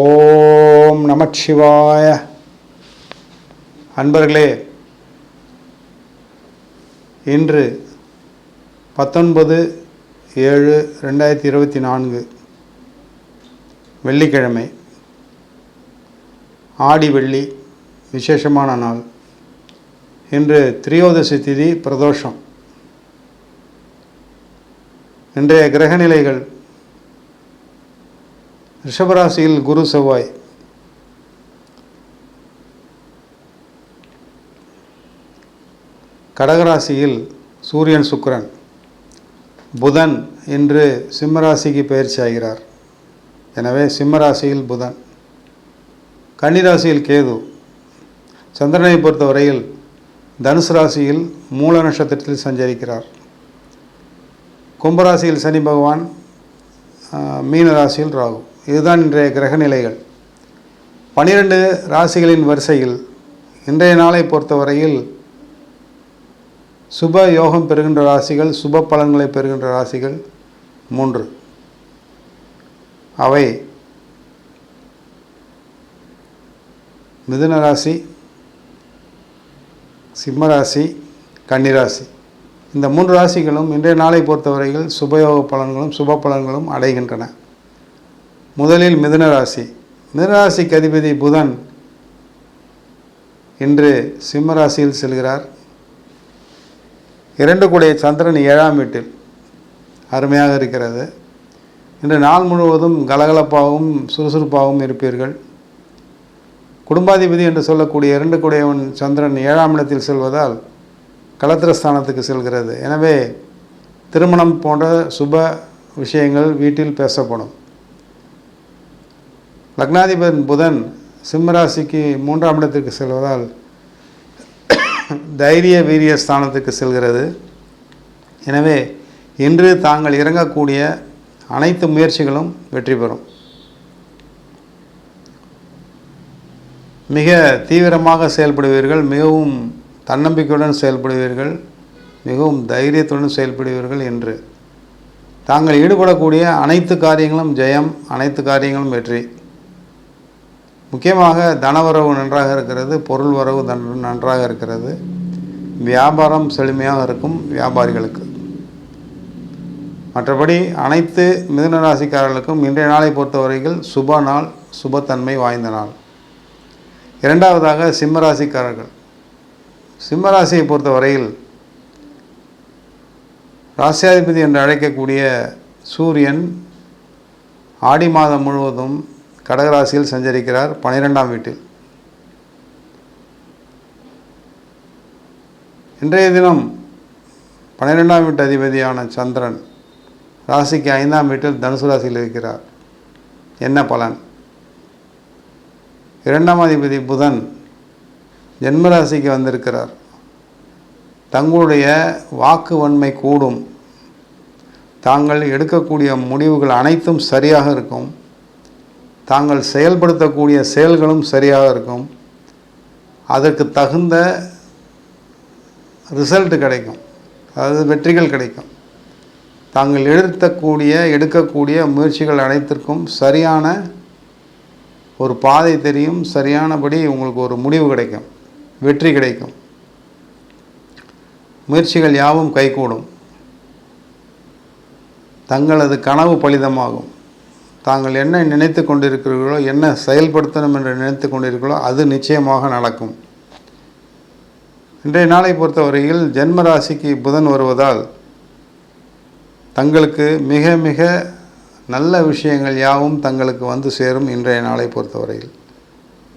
ஓம் நமச்சிவாய அன்பர்களே இன்று பத்தொன்பது ஏழு ரெண்டாயிரத்தி இருபத்தி நான்கு வெள்ளிக்கிழமை ஆடி வெள்ளி விசேஷமான நாள். இன்று திரியோதசி திதி பிரதோஷம். இன்றைய கிரகநிலைகள் ரிஷபராசியில் குரு செவ்வாய். கடகராசியில் சூரியன் சுக்கிரன். புதன் இன்று சிம்மராசிக்கு பயிற்சி ஆகிறார். எனவே சிம்மராசியில் புதன். கன்னிராசியில் கேது. சந்திரனை பொறுத்தவரையில் தனுசு ராசியில் மூல நட்சத்திரத்தில் சஞ்சரிக்கிறார். கும்பராசியில் சனி பகவான் மீன ராசியில் ராகு. இதுதான் இன்றைய கிரக நிலைகள் பனிரெண்டு ராசிகளின் வரிசையில் இன்றைய நாளை பொறுத்தவரையில் சுப யோகம் பெறுகின்ற ராசிகள் சுப பலன்களை பெறுகின்ற ராசிகள் மூன்று. அவை மிதுன ராசி சிம்ம ராசி கன்னிராசி இந்த மூன்று ராசிகளும் இன்றைய நாளை பொறுத்தவரையில் சுபயோக பலன்களும் சுப பலன்களும் அடைகின்றன. முதலில் மிதுனராசி. ராசி கதிபதி அதிபதி புதன் இன்று சிம்மராசியில் செல்கிறார். இரண்டு கூடிய சந்திரன் ஏழாம் வீட்டில் அருமையாக இருக்கிறது. இன்று நாள் முழுவதும் கலகலப்பாகவும் சுறுசுறுப்பாகவும் இருப்பீர்கள். குடும்பாதிபதி என்று சொல்லக்கூடிய இரண்டு கூடையவன் சந்திரன் ஏழாம் இடத்தில் செல்வதால் களத்திரஸ்தானத்துக்கு செல்கிறது. எனவே திருமணம் போன்ற சுப விஷயங்கள் வீட்டில் பேசப்படும். லக்னாதிபதி புதன் சிம்மராசிக்கு மூன்றாம் இடத்திற்கு செல்வதால் தைரிய வீரிய ஸ்தானத்துக்கு செல்கிறது. எனவே இன்று தாங்கள் இறங்கக்கூடிய அனைத்து முயற்சிகளும் வெற்றி பெறும். மிக தீவிரமாக செயல்படுவீர்கள் மிகவும் தன்னம்பிக்கையுடன் செயல்படுவீர்கள் மிகவும் தைரியத்துடன் செயல்படுவீர்கள் என்று. தாங்கள் ஈடுபடக்கூடிய அனைத்து காரியங்களும் ஜெயம் அனைத்து காரியங்களும் வெற்றி. முக்கியமாக தனவரவு நன்றாக இருக்கிறது பொருள் வரவு தன் நன்றாக இருக்கிறது. வியாபாரம் செழுமையாக இருக்கும் வியாபாரிகளுக்கு. மற்றபடி அனைத்து மிதுன ராசிக்காரர்களுக்கும் இன்றைய நாளை பொறுத்தவரையில் சுப நாள் சுபத்தன்மை வாய்ந்த நாள். இரண்டாவதாக சிம்மராசிக்காரர்கள் சிம்மராசியை பொறுத்தவரையில் ராசியாதிபதி என்று அழைக்கக்கூடிய சூரியன் ஆடி மாதம் முழுவதும் கடகராசியில் சஞ்சரிக்கிறார் பனிரெண்டாம் வீட்டில். இன்றைய தினம் பன்னிரெண்டாம் வீட்டு அதிபதியான சந்திரன் ராசிக்கு ஐந்தாம் வீட்டில் தனுசு ராசியில் இருக்கிறார். என்ன பலன்? இரண்டாம் அதிபதி புதன் ஜென்ம ராசிக்கு வந்திருக்கிறார். தங்களுடைய வாக்கு வன்மை கூடும். தாங்கள் எடுக்கக்கூடிய முடிவுகள் அனைத்தும் சரியாக இருக்கும். தாங்கள் செயல்படுத்தக்கூடிய செயல்களும் சரியாக இருக்கும். அதற்கு தகுந்த ரிசல்ட் கிடைக்கும். அதாவது வெற்றிகள் கிடைக்கும். தாங்கள் எடுத்தக்கூடிய எடுக்கக்கூடிய முயற்சிகள் அனைத்திற்கும் சரியான ஒரு பாதை தெரியும். சரியானபடி உங்களுக்கு ஒரு முடிவு கிடைக்கும். வெற்றி கிடைக்கும். முயற்சிகள் யாவும் கைகூடும். தங்களது கனவு பலிதமாகும். தாங்கள் என்ன நினைத்து கொண்டிருக்கிறீர்களோ என்ன செயல்படுத்தணும் என்று நினைத்து கொண்டிருக்கிறீர்களோ அது நிச்சயமாக நடக்கும். இன்றைய நாளை பொறுத்தவரையில் ஜென்ம ராசிக்கு புதன் வருவதால் தங்களுக்கு மிக மிக நல்ல விஷயங்கள் யாவும் தங்களுக்கு வந்து சேரும் இன்றைய நாளை பொறுத்தவரையில்.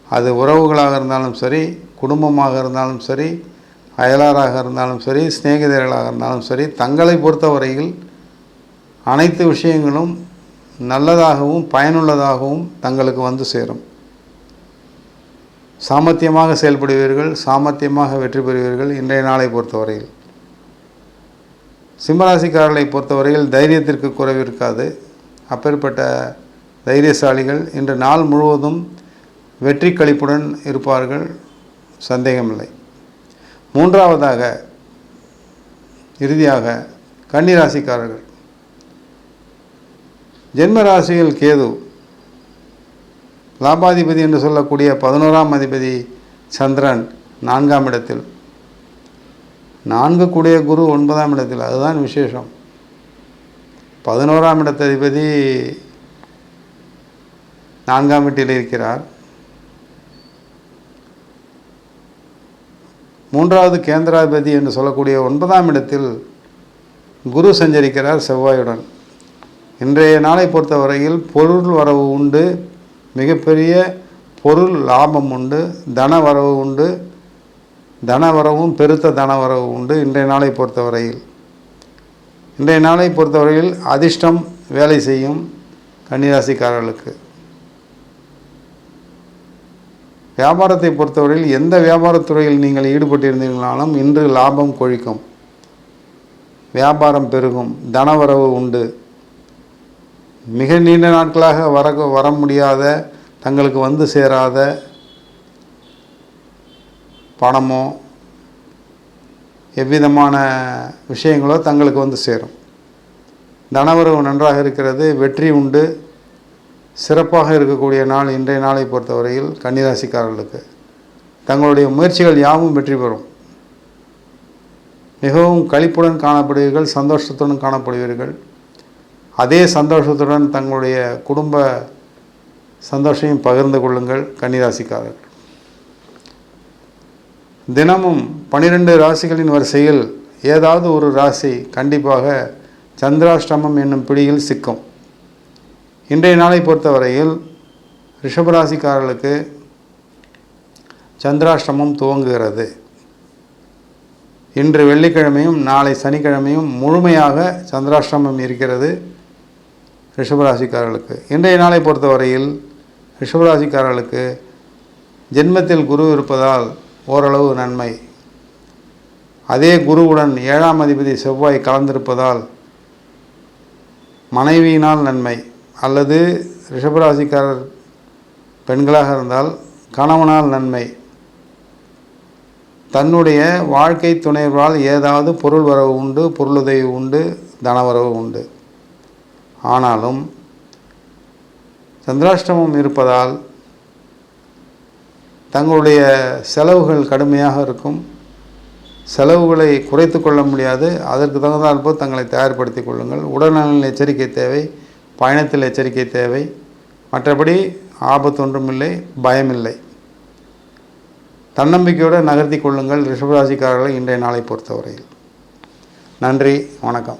அது உறவுகளாக இருந்தாலும் சரி குடும்பமாக இருந்தாலும் சரி அயலாராக இருந்தாலும் சரி சிநேகிதர்களாக இருந்தாலும் சரி தங்களை பொறுத்தவரையில் அனைத்து விஷயங்களும் நல்லதாகவும் பயனுள்ளதாகவும் தங்களுக்கு வந்து சேரும். சாமர்த்தியமாக செயல்படுவீர்கள் சாமர்த்தியமாக வெற்றி பெறுவீர்கள் இன்றைய நாளை பொறுத்தவரையில். சிம்மராசிக்காரர்களை பொறுத்தவரையில் தைரியத்திற்கு குறைவு இருக்காது. அப்பேற்பட்ட தைரியசாலிகள் இன்று நாள் முழுவதும் வெற்றி கழிப்புடன் இருப்பார்கள் சந்தேகமில்லை. மூன்றாவதாக இறுதியாக கன்னிராசிக்காரர்கள். ஜென்ம ராசியில் கேது. லாபாதிபதி என்று சொல்லக்கூடிய பதினோராம் அதிபதி சந்திரன் நான்காம் இடத்தில். நான்கு கூடிய குரு ஒன்பதாம் இடத்தில் அதுதான் விசேஷம். பதினோராம் இடத்ததிபதி நான்காம் வீட்டில் இருக்கிறார். மூன்றாவது கேந்திராதிபதி என்று சொல்லக்கூடிய ஒன்பதாம் இடத்தில் குரு சஞ்சரிக்கிறார் செவ்வாயுடன். இன்றைய நாளை பொறுத்தவரையில் பொருள் வரவு உண்டு மிகப்பெரிய பொருள் லாபம் உண்டு தன வரவு உண்டு தன வரவும் பெருத்த தனவரவு உண்டு இன்றைய நாளை பொறுத்தவரையில். இன்றைய நாளை பொறுத்தவரையில் அதிர்ஷ்டம் வேலை செய்யும் கன்னிராசிக்காரர்களுக்கு. வியாபாரத்தை பொறுத்தவரையில் எந்த வியாபாரத்துறையில் நீங்கள் ஈடுபட்டிருந்தீங்களாலும் இன்று லாபம் கொழிக்கும். வியாபாரம் பெருகும் தனவரவு உண்டு. மிக நீண்ட நாட்களாக வர வர முடியாத தங்களுக்கு வந்து சேராத பணமோ எவ்விதமான விஷயங்களோ தங்களுக்கு வந்து சேரும். தனவரவு நன்றாக இருக்கிறது வெற்றி உண்டு சிறப்பாக இருக்கக்கூடிய நாள் இன்றைய நாளை பொறுத்தவரையில் கன்னிராசிக்காரர்களுக்கு. தங்களுடைய முயற்சிகள் யாவும் வெற்றி பெறும். மிகவும் கழிப்புடன் காணப்படுவீர்கள் சந்தோஷத்துடன் காணப்படுவீர்கள். அதே சந்தோஷத்துடன் தங்களுடைய குடும்ப சந்தோஷையும் பகிர்ந்து கொள்ளுங்கள் கன்னிராசிக்காரர்கள். தினமும் பனிரெண்டு ராசிகளின் வரிசையில் ஏதாவது ஒரு ராசி கண்டிப்பாக சந்திராஷ்டமம் என்னும் பிடியில் சிக்கும். இன்றைய நாளை பொறுத்தவரையில் ரிஷபராசிக்காரர்களுக்கு சந்திராஷ்டமம் துவங்குகிறது. இன்று வெள்ளிக்கிழமையும் நாளை சனிக்கிழமையும் முழுமையாக சந்திராஷ்டமம் இருக்கிறது. ரிஷபராசிக்காரர்களுக்கு. இன்றைய நாளை பொறுத்தவரையில் ரிஷபராசிக்காரர்களுக்கு ஜென்மத்தில் குரு இருப்பதால் ஓரளவு நன்மை. அதே குருவுடன் ஏழாம் அதிபதி செவ்வாய் கலந்திருப்பதால் மனைவியினால் நன்மை. அல்லது ரிஷபராசிக்காரர் பெண்களாக இருந்தால் கணவனால் நன்மை. தன்னுடைய வாழ்க்கை துணைவரால் ஏதாவது பொருள் வரவு உண்டு பொருளுதவி உண்டு தனவரவு உண்டு. ஆனாலும் சந்திராஷ்டமம் இருப்பதால் தங்களுடைய செலவுகள் கடுமையாக இருக்கும். செலவுகளை குறைத்து கொள்ள முடியாது. அதற்கு தகுந்தால் போல் தங்களை தயார்படுத்தி கொள்ளுங்கள். உடல்நலனில் எச்சரிக்கை தேவை. பயணத்தில் எச்சரிக்கை தேவை. மற்றபடி ஆபத்து ஒன்றுமில்லை. பயமில்லை. தன்னம்பிக்கையோடு நகர்த்தி கொள்ளுங்கள். ரிஷபராசிக்காரர்களை இன்றைய நாளை பொறுத்தவரையில். நன்றி. வணக்கம்.